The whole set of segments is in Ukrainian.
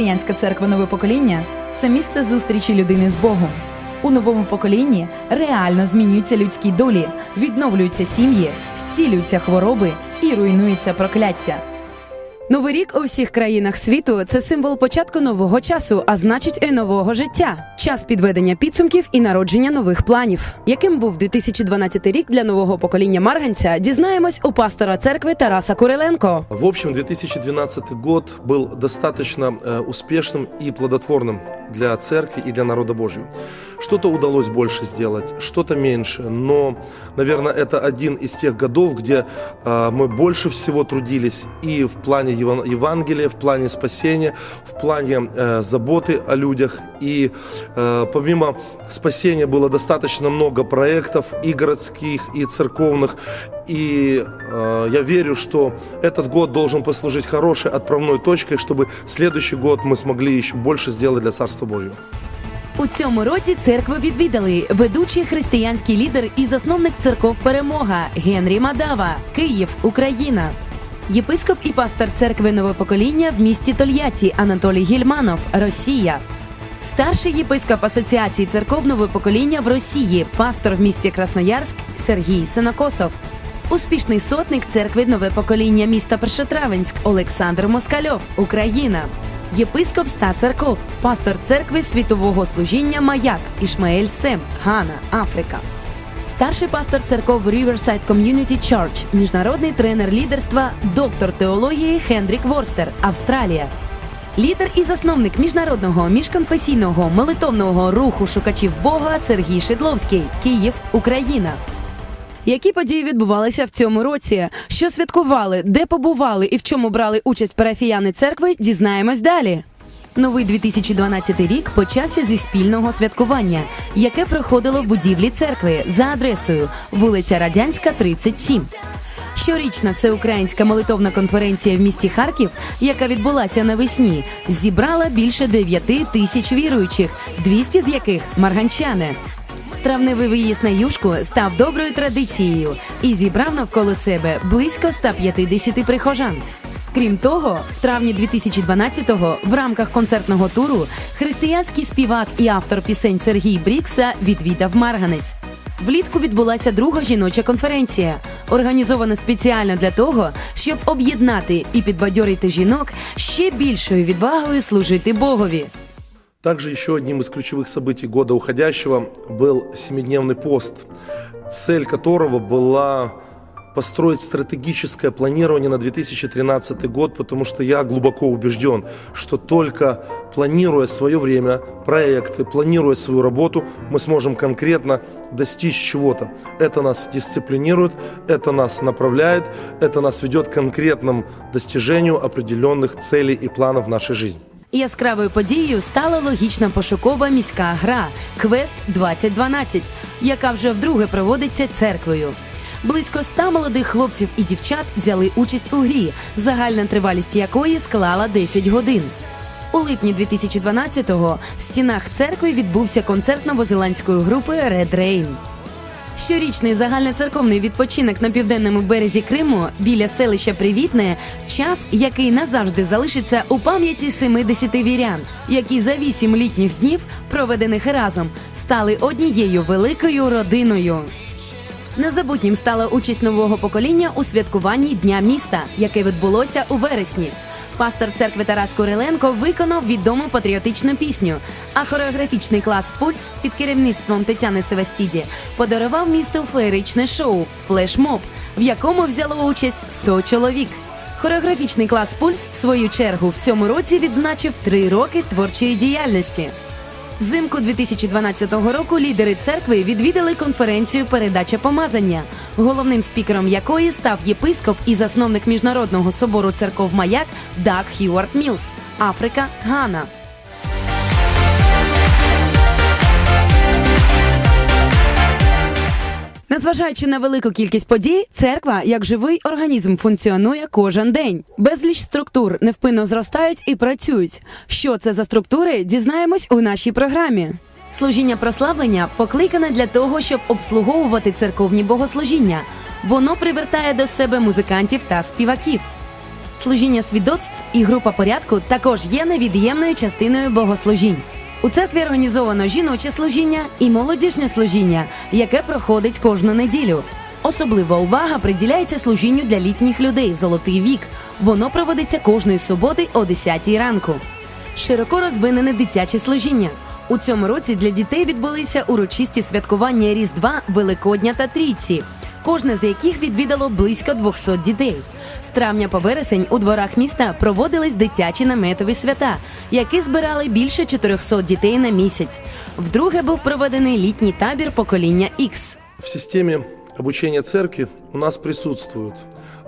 Християнська церква нове покоління це місце зустрічі людини з Богом. У новому поколінні реально змінюються людські долі, відновлюються сім'ї, зцілюються хвороби і руйнується прокляття. Новий рік у всіх країнах світу це символ початку нового часу, а значить і нового життя. Час підведення підсумків і народження нових планів. Яким був 2012 рік для нового покоління марганця, дізнаємось у пастора церкви Тараса Куриленко. В общем, 2012 год был достаточно э, успешным и плодотворным для церкви и для народа Божьего. Что-то удалось больше сделать, что-то меньше, но, наверное, это один из тех годов, где э, мы больше всего трудились и в плане Еван- Евангелия, в плане спасения, в плане э, заботы о людях. И э, помимо спасения было достаточно много проектов и городских, и церковных. И э, я верю, что этот год должен послужить хорошей отправной точкой, чтобы следующий год мы смогли еще больше сделать для Царства Божьего. У цьому році церкви відвідали ведучий християнський лідер і засновник церков Перемога Генрі Мадава, Київ, Україна. Єпископ і пастор церкви Нове покоління в місті Тольятті Анатолій Гільманов, Росія. Старший єпископ Асоціації церков Нове покоління в Росії, пастор в місті Красноярськ Сергій Синокосов. Успішний сотник церкви Нове покоління міста Першотравенськ Олександр Москальов, Україна. Єпископ ста церков, пастор церкви світового служіння Маяк Ішмаель Сем, Гана, Африка. Старший пастор церков Riverside Community Church, міжнародний тренер лідерства, доктор теології Хендрік Ворстер, Австралія. Лідер і засновник міжнародного міжконфесійного молитовного руху шукачів Бога Сергій Шедловський, Київ, Україна. Які події відбувалися в цьому році? Що святкували, де побували і в чому брали участь парафіяни церкви? Дізнаємось далі. Новий 2012 рік почався зі спільного святкування, яке проходило в будівлі церкви за адресою вулиця Радянська, 37. Щорічна всеукраїнська молитовна конференція в місті Харків, яка відбулася навесні, зібрала більше 9 тисяч віруючих, 200 з яких марганчани. Травневий виїзд на юшку став доброю традицією і зібрав навколо себе близько 150 прихожан. Крім того, в травні 2012-го в рамках концертного туру християнський співак і автор пісень Сергій Брікса відвідав Марганець. Влітку відбулася друга жіноча конференція, організована спеціально для того, щоб об'єднати і підбадьорити жінок ще більшою відвагою служити Богові. Также еще одним из ключевых событий года уходящего был семидневный пост, цель которого была построить стратегическое планирование на 2013 год, потому что я глубоко убежден, что только планируя свое время, проекты, планируя свою работу, мы сможем конкретно достичь чего-то. Это нас дисциплинирует, это нас направляет, это нас ведет к конкретному достижению определенных целей и планов в нашей жизни. Яскравою подією стала логічна пошукова міська гра Квест 2012, яка вже вдруге проводиться церквою. Близько ста молодих хлопців і дівчат взяли участь у грі, загальна тривалість якої склала 10 годин. У липні 2012-го в стінах церкви відбувся концерт новозеландської групи Red Rain. Щорічний загальноцерковний відпочинок на південному березі Криму біля селища Привітне час, який назавжди залишиться у пам'яті 70 вірян, які за вісім літніх днів, проведених разом, стали однією великою родиною. Незабутнім стала участь нового покоління у святкуванні Дня міста, яке відбулося у вересні. Пастор церкви Тарас Куриленко виконав відому патріотичну пісню. А хореографічний клас Пульс під керівництвом Тетяни Севастіді подарував місту феєричне шоу Флешмоб, в якому взяло участь 100 чоловік. Хореографічний клас Пульс, в свою чергу, в цьому році відзначив три роки творчої діяльності. Взимку 2012 року лідери церкви відвідали конференцію Передача помазання, головним спікером якої став єпископ і засновник міжнародного собору церков Маяк Даг Хьюарт Мілс, Африка, Гана. Незважаючи на велику кількість подій, церква як живий організм функціонує кожен день. Безліч структур невпинно зростають і працюють. Що це за структури, дізнаємось у нашій програмі. Служіння прославлення покликане для того, щоб обслуговувати церковні богослужіння. Воно привертає до себе музикантів та співаків. Служіння свідоцтв і група порядку також є невід'ємною частиною богослужінь. У церкві організовано жіноче служіння і молодіжне служіння, яке проходить кожну неділю. Особлива увага приділяється служінню для літніх людей Золотий вік. Воно проводиться кожної суботи о 10 ранку. Широко розвинене дитяче служіння. У цьому році для дітей відбулися урочисті святкування Різдва, Великодня та Трійці, кожне з яких відвідало близько 200 дітей. З травня по вересень у дворах міста проводились дитячі наметові свята, які збирали більше 400 дітей на місяць. Вдруге був проведений літній табір покоління X. В системе обучения церкви у нас присутствует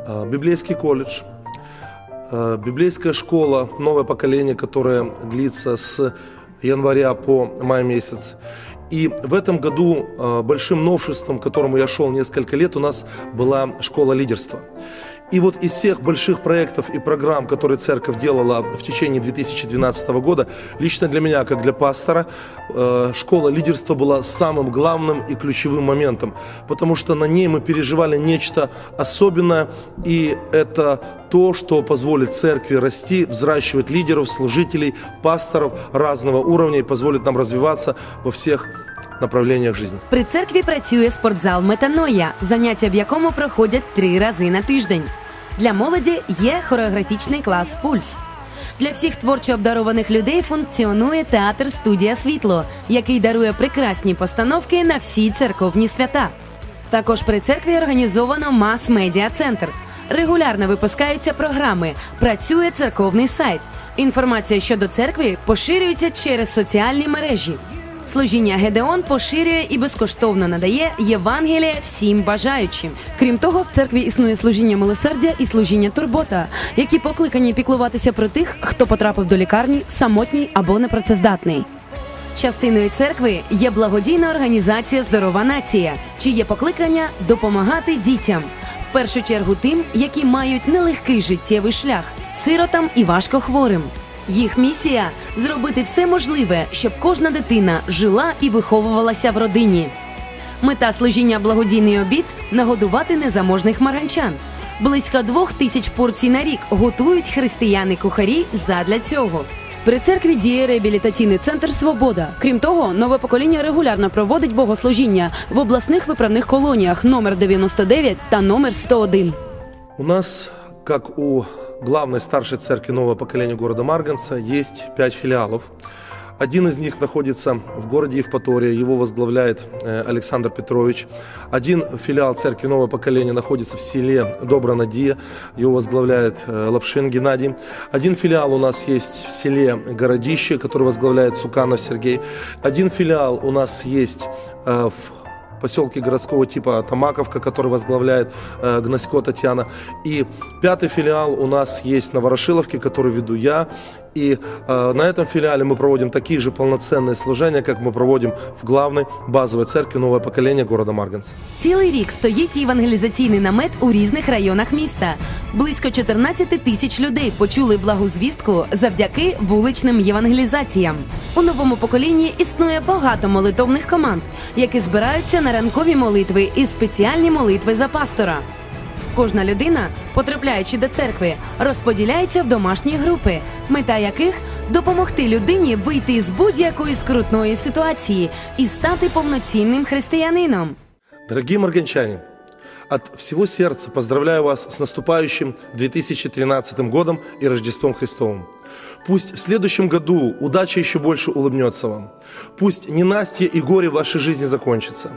а, библейский колледж, библейская школа, новое поколение, которое длится с января по май месяц. И в этом году большим новшеством, к которому я шел несколько лет, у нас была школа лидерства. И вот из всех больших проектов и программ, которые церковь делала в течение 2012 года, лично для меня, как для пастора, э, школа лидерства была самым главным и ключевым моментом, потому что на ней мы переживали нечто особенное, и это то, что позволит церкви расти, взращивать лидеров, служителей, пасторов разного уровня и позволит нам развиваться во всех направлениях жизни. При церкві працює спортзал Метаноя, заняття в якому проходять три рази на тиждень. Для молоді є хореографічний клас Пульс. Для всіх творчо обдарованих людей функціонує театр студія Світло, який дарує прекрасні постановки на всі церковні свята. Також при церкві організовано мас-медіа центр. Регулярно випускаються програми, працює церковний сайт. Інформація щодо церкви поширюється через соціальні мережі. Служіння Гедеон поширює і безкоштовно надає Євангеліє всім бажаючим. Крім того, в церкві існує служіння милосердя і служіння турбота, які покликані піклуватися про тих, хто потрапив до лікарні, самотній або непрацездатний. Частиною церкви є благодійна організація Здорова нація, чиє покликання допомагати дітям, в першу чергу тим, які мають нелегкий життєвий шлях, сиротам і важкохворим. Їх місія зробити все можливе, щоб кожна дитина жила і виховувалася в родині. Мета служіння благодійний обід нагодувати незаможних маранчан. Близько двох тисяч порцій на рік готують християни-кухарі задля цього. При церкві діє реабілітаційний центр Свобода. Крім того, нове покоління регулярно проводить богослужіння в обласних виправних колоніях номер 99 та номер 101. У нас, как у главной старшей церкви нового поколения города Марганца, есть пять филиалов. Один из них находится в городе Евпатория, его возглавляет э, Александр Петрович. Один филиал церкви нового поколения находится в селе Добронадия, его возглавляет э, Лапшин Геннадий. Один филиал у нас есть в селе Городище, который возглавляет Цуканов Сергей. Один филиал у нас есть э, в поселке городского типа Тамаковка, который возглавляет э, Гнасько Татьяна. И пятый филиал у нас есть на Ворошиловке, который веду я. И э, на этом филиале мы проводим такие же полноценные служения, как мы проводим в главной базовой церкви «Новое поколение» города Марганца. Цілий рік стоїть євангелізаційний намет у різних районах міста. Близько 14 тисяч людей почули благу звістку завдяки вуличним євангелізаціям. У новому поколінні існує багато молитовних команд, які збираються на ранкові молитви і спеціальні молитви за пастора. Кожна людина, потрапляючи до церкви, розподіляється в домашні групи, мета яких допомогти людині вийти з будь-якої скрутної ситуації і стати повноцінним християнином. Дорогі марганчане, от всего сердца поздравляю вас с наступающим 2013 годом и Рождеством Христовым. Пусть в следующем году удача еще больше улыбнется вам. Пусть ненастье и горе в вашей жизни закончатся.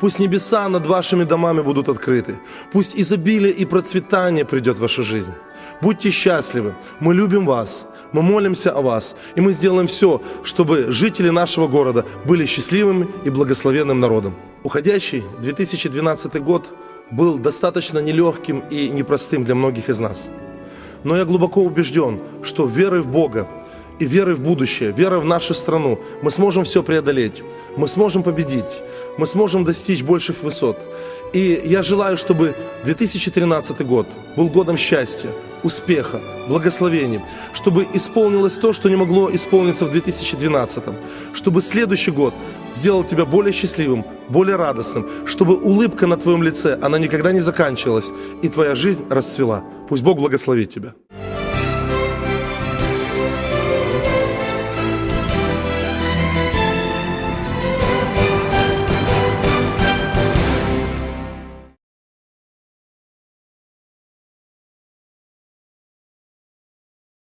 Пусть небеса над вашими домами будут открыты. Пусть изобилие и процветание придет в вашу жизнь. Будьте счастливы. Мы любим вас. Мы молимся о вас. И мы сделаем все, чтобы жители нашего города были счастливыми и благословенным народом. Уходящий 2012 год был достаточно нелегким и непростым для многих из нас. Но я глубоко убежден, что верой в Бога и верой в будущее, верой в нашу страну мы сможем все преодолеть, мы сможем победить, мы сможем достичь больших высот. И я желаю, чтобы 2013 год был годом счастья, успеха, благословений, чтобы исполнилось то, что не могло исполниться в 2012, чтобы следующий год сделал тебя более счастливым, более радостным, чтобы улыбка на твоем лице, она никогда не заканчивалась, и твоя жизнь расцвела. Пусть Бог благословит тебя.